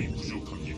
ない無情感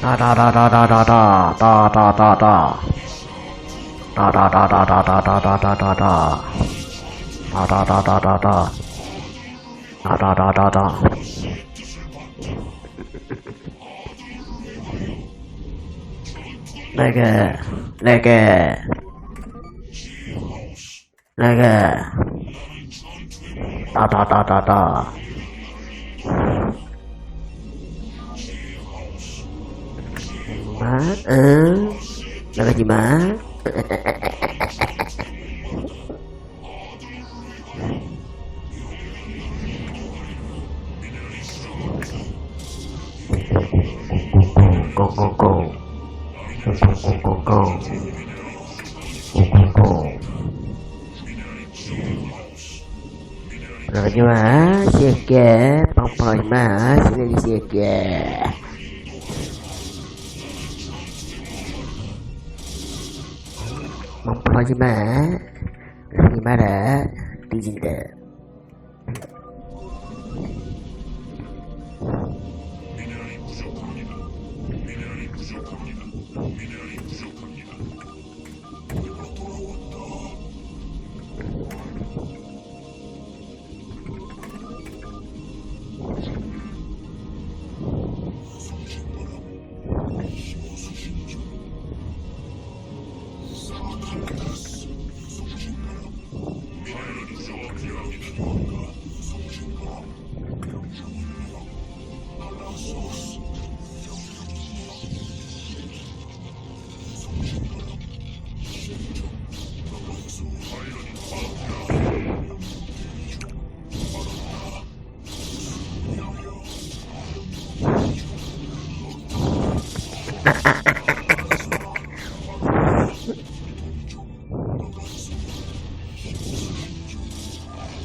다다다다다다다 다다다다 다다다다다다다다다다 다다다다다다 다다다다다 네개 네개 네개 다다다다다 마, Mak, ah, nak gaji mak. Go go go. Go go go go. Go go go. Nak gaji mak, siap ke? Pang-pang mak, sini siap ke? 하지마 하지마라 뒤진다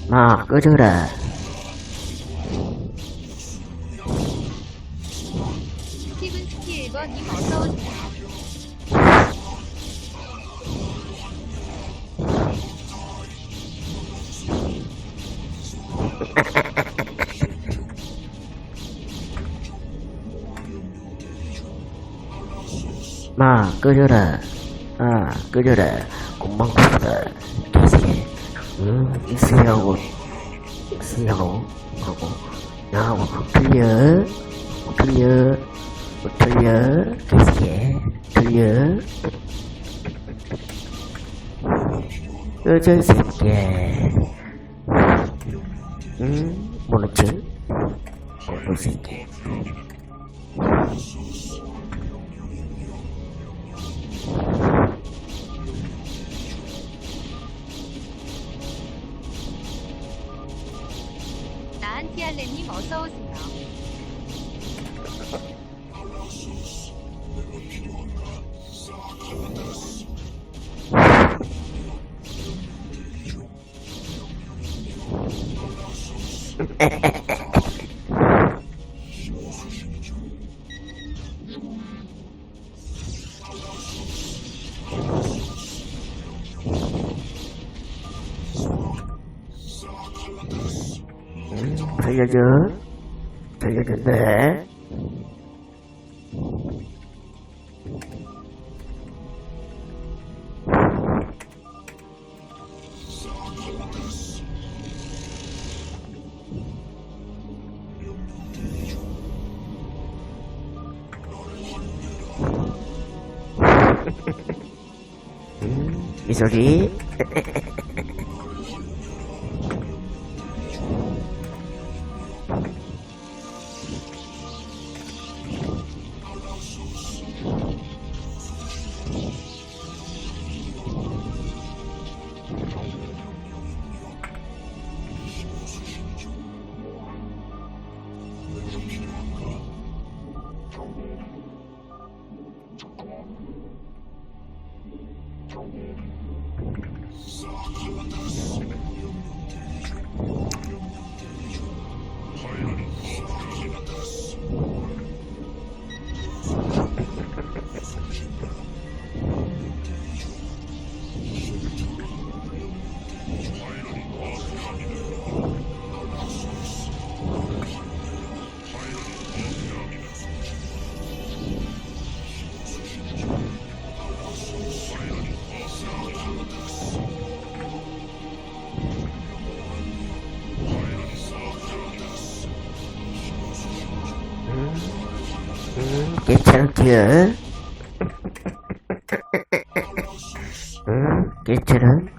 막 끄져라. 마, 꺼져라. 아, 꺼져라. 금방 꺼져라. 개새끼. 응, 있으려고. 있으려고. 하고. 나하고 틀려. 틀려. 틀려. 개새끼. 틀려. 여자 새끼. 응, 모르지? 어떤 새끼. 선생님 어서 오세요. 알라소스, 살려줘. 살려준대. 음, 이 소리. 괜찮지요? 음, 괜찮지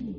Thanh